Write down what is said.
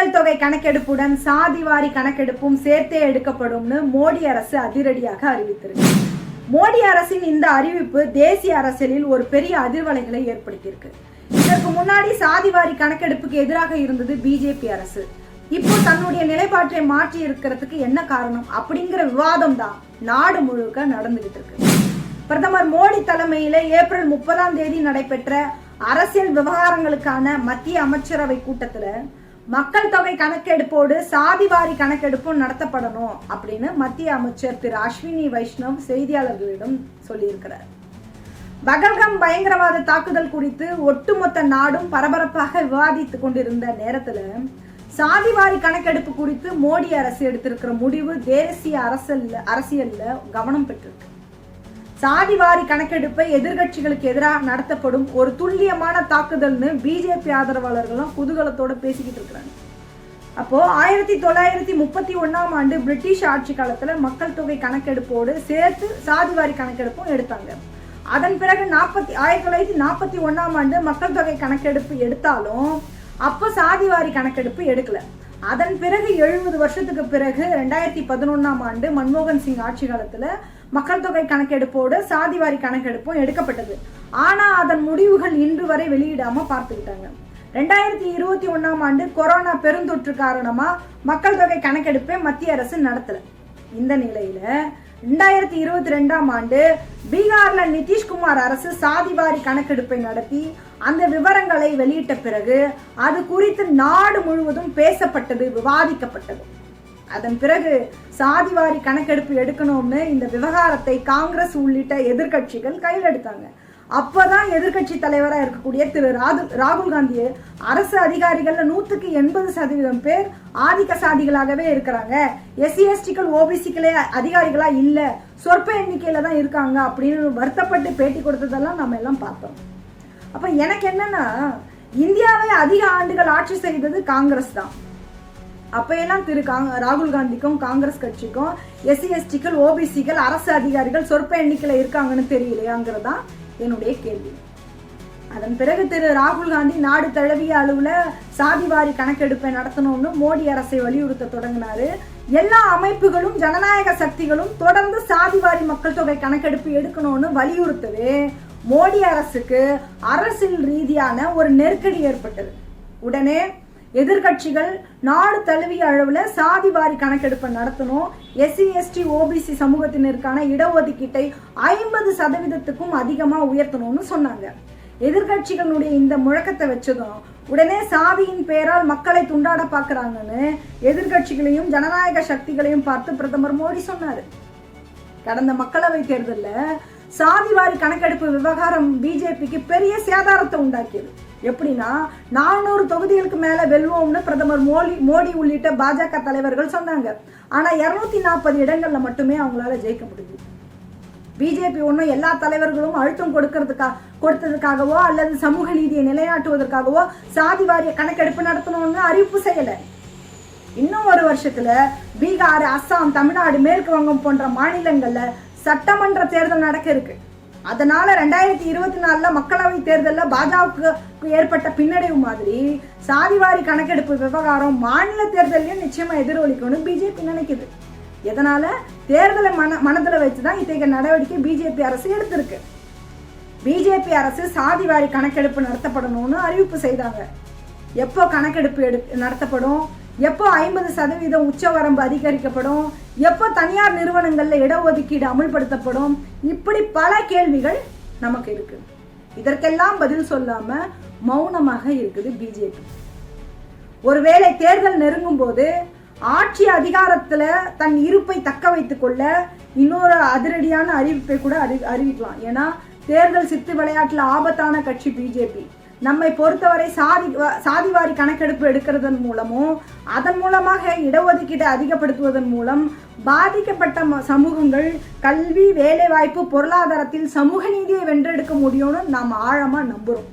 மக்கள் தொகை கணக்கெடுப்புடன் சாதிவாரி கணக்கெடுப்பும் சேர்த்தே எடுக்கப்படும்னு மோடி அரசு அதிரடியாக அறிவித்திருக்கு. மோடி அரசின் இந்த அறிவிப்பு தேசிய அரசியலில் ஒரு பெரிய அதிர்வலைகளை ஏற்படுத்தியிருக்கு. இதற்கு முன்னாடி சாதிவாரி கணக்கெடுப்புக்கு எதிராக இருந்தது பிஜேபி அரசு. இப்போ தன்னுடைய நிலைப்பாட்டை மாற்றி இருக்கிறதுக்கு என்ன காரணம் அப்படிங்கிற விவாதம் தான் நாடு முழுக்க நடந்துகிட்டு இருக்கு. பிரதமர் மோடி தலைமையில ஏப்ரல் முப்பதாம் தேதி நடைபெற்ற அரசியல் விவகாரங்களுக்கான மத்திய அமைச்சரவை கூட்டத்துல மக்கள் தொகை கணக்கெடுப்போடு சாதிவாரி கணக்கெடுப்பும் நடத்தப்படணும் அப்படின்னு மத்திய அமைச்சர் திரு அஸ்வினி வைஷ்ணவ் செய்தியாளர்களிடம் சொல்லியிருக்கிறார். பகல்கம் பயங்கரவாத தாக்குதல் குறித்து ஒட்டுமொத்த நாடும் பரபரப்பாக விவாதித்துக் கொண்டிருந்த நேரத்தில் சாதிவாரி கணக்கெடுப்பு குறித்து மோடி அரசு எடுத்திருக்கிற முடிவு தேசிய அரசியல் அரசியல்ல கவனம் பெற்றிருக்கு. சாதிவாரி கணக்கெடுப்பை எதிர்கட்சிகளுக்கு எதிராக நடத்தப்படும் ஒரு துல்லியமான தாக்குதல்னு பிஜேபி ஆதரவாளர்களும் குதூகலத்தோட பேசிக்கிட்டு இருக்கிறாங்க. அப்போ ஆயிரத்தி தொள்ளாயிரத்தி முப்பத்தி ஒன்னாம் ஆண்டு பிரிட்டிஷ் ஆட்சி காலத்துல மக்கள் தொகை கணக்கெடுப்போடு சேர்த்து சாதிவாரி கணக்கெடுப்பும் எடுத்தாங்க. அதன் பிறகு நாற்பத்தி ஆயிரத்தி தொள்ளாயிரத்தி நாற்பத்தி ஒன்னாம் ஆண்டு மக்கள் தொகை கணக்கெடுப்பு எடுத்தாலும் அப்போ சாதிவாரி கணக்கெடுப்பு எடுக்கல. அதன் பிறகு எழுபது வருஷத்துக்கு பிறகு ரெண்டாயிரத்தி பதினொன்னாம் ஆண்டு மன்மோகன் சிங் ஆட்சி காலத்துல மக்கள் தொகை கணக்கெடுப்போடு சாதிவாரி கணக்கெடுப்பும் எடுக்கப்பட்டது. ஆனா அதன் முடிவுகள் இன்று வரை வெளியிடாம பார்த்துக்கிட்டாங்க. ரெண்டாயிரத்தி இருபத்தி ஒன்னாம் ஆண்டு கொரோனா பெருந்தொற்று காரணமா மக்கள் தொகை கணக்கெடுப்பை மத்திய அரசு நடத்தல. இந்த நிலையில ரெண்டாயிரத்தி இருபத்தி ரெண்டாம் ஆண்டு பீகார்ல நிதிஷ்குமார் அரசு சாதிவாரி கணக்கெடுப்பை நடத்தி அந்த விவரங்களை வெளியிட்ட பிறகு அது குறித்து நாடு முழுவதும் பேசப்பட்டது விவாதிக்கப்பட்டது. அதன் பிறகு சாதிவாரி கணக்கெடுப்பு எடுக்கணும்னு இந்த விவகாரத்தை காங்கிரஸ் உள்ளிட்ட எதிர்க்கட்சிகள் கையில் எடுத்தாங்க. அப்போதான் எதிர்க்கட்சி தலைவராக இருக்கக்கூடிய திரு ராகுல் ராகுல் காந்தி அரசு அதிகாரிகள்ல நூற்றுக்கு எண்பது சதவீதம் பேர் ஆதிக்க சாதிகளாகவே இருக்கிறாங்க. எஸ்சி எஸ்டிக்கள் ஓபிசிக்களே அதிகாரிகளாக இல்லை. சொற்ப எண்ணிக்கையில தான் இருக்காங்க அப்படின்னு வருத்தப்பட்டு பேட்டி கொடுத்ததெல்லாம் நம்ம எல்லாம் பார்த்தோம். அப்போ எனக்கு என்னன்னா இந்தியாவை அதிக ஆண்டுகள் ஆட்சி செய்தது காங்கிரஸ் தான். அப்பையெல்லாம் திரு காங் ராகுல் காந்திக்கும் காங்கிரஸ் கட்சிக்கும் எஸ்சி எஸ்டிக்கள் ஓபிசிக்கள் அரசு அதிகாரிகள் சொற்ப எண்ணிக்கையில் இருக்காங்கன்னு தெரியலையாங்கிறது தான் என்னுடைய கேள்வி. அதன் பிறகு திரு ராகுல் காந்தி நாடு தழுவிய அளவுல சாதிவாரி கணக்கெடுப்பை நடத்தணும்னு மோடி அரசை வலியுறுத்த தொடங்கினாரு. எல்லா அமைப்புகளும் ஜனநாயக சக்திகளும் தொடர்ந்து சாதிவாரி மக்கள் தொகை கணக்கெடுப்பு எடுக்கணும்னு வலியுறுத்தவே மோடி அரசுக்கு அரசியல் ரீதியான ஒரு நெருக்கடி ஏற்பட்டது. உடனே எதிர்கட்சிகள் நாடு தழுவிய அளவுல சாதிவாரி கணக்கெடுப்பை நடத்தணும். எஸ்சி எஸ்டி ஓபிசி சமூகத்தினருக்கான இடஒதுக்கீட்டை ஐம்பது சதவீதத்துக்கும் அதிகமா உயர்த்தணும்னு சொன்னாங்க. எதிர்கட்சிகளுடைய இந்த முழக்கத்தை வச்சதும் உடனே சாதியின் பெயரால் மக்களை துண்டாட பாக்குறாங்கன்னு எதிர்கட்சிகளையும் ஜனநாயக சக்திகளையும் பார்த்து பிரதமர் மோடி சொன்னாரு. கடந்த மக்களவை தேர்தலில் சாதிவாரி கணக்கெடுப்பு விவகாரம் பிஜேபிக்கு பெரிய சேதாரத்தை உண்டாக்கியது. எப்படின்னா நானூறு தொகுதிகளுக்கு மேல வெல்வோம்னு பிரதமர் மோடி மோடி உள்ளிட்ட பாஜக தலைவர்கள் சொன்னாங்க. ஆனா இருநூத்தி நாற்பது இடங்கள்ல மட்டுமே அவங்களால ஜெயிக்க முடியுது பிஜேபி ஒன்றும் எல்லா தலைவர்களும் அழுத்தம் கொடுக்கறதுக்கா கொடுத்ததுக்காகவோ அல்லது சமூக நீதியை நிலைநாட்டுவதற்காகவோ சாதி வாரிய கணக்கெடுப்பு நடத்தணும்னு அறிவிப்பு செய்யலை. இன்னும் ஒரு வருஷத்துல பீகார் அஸ்ஸாம் தமிழ்நாடு மேற்கு வங்கம் போன்ற மாநிலங்கள்ல சட்டமன்ற தேர்தல் நடக்க இருக்கு. அதனால ரெண்டாயிரத்தி இருபத்தி நாலுல மக்களவை தேர்தலில் பாஜகவுக்கு ஏற்பட்ட பின்னடைவு மாதிரி சாதிவாரி கணக்கெடுப்பு விவகாரம் மாநில தேர்தலையும் நிச்சயமா எதிரொலிக்கணும் பிஜேபி நினைக்குது. எதனால? தேர்தலை மன மனதுல வச்சுதான் இத்தகைய நடவடிக்கை பிஜேபி அரசு எடுத்திருக்கு. பிஜேபி அரசு சாதிவாரி கணக்கெடுப்பு நடத்தப்படணும்னு அறிவிப்பு செய்தாங்க. எப்போ கணக்கெடுப்பு எடு நடத்தப்படும்? எப்போ ஐம்பது சதவீதம் உச்சவரம்பு அதிகரிக்கப்படும்? எப்போ தனியார் நிறுவனங்களில் இடஒதுக்கீடு அமல்படுத்தப்படும்? இப்படி பல கேள்விகள் நமக்கு இருக்கு. இதற்கெல்லாம் பதில் சொல்லாம மௌனமாக இருக்குது பிஜேபி ஒருவேளை தேர்தல் நெருங்கும் போது ஆட்சி அதிகாரத்துல தன் இருப்பை தக்க வைத்துக் கொள்ள இன்னொரு அதிரடியான அறிவிப்பை கூட அறி அறிவிக்கலாம். ஏன்னா தேர்தல் சித்து விளையாட்டுல ஆபத்தான கட்சி பிஜேபி நம்மை பொறுத்தவரை சாதி சாதிவாரி கணக்கெடுப்பு எடுக்கிறதன் மூலமும் அதன் மூலமாக இடஒதுக்கீட்டை அதிகப்படுத்துவதன் மூலம் பாதிக்கப்பட்ட ம- சமூகங்கள் கல்வி வேலைவாய்ப்பு பொருளாதாரத்தில் சமூக நீதியை வென்றெடுக்க முடியும்னு நாம் ஆழமாக நம்புகிறோம்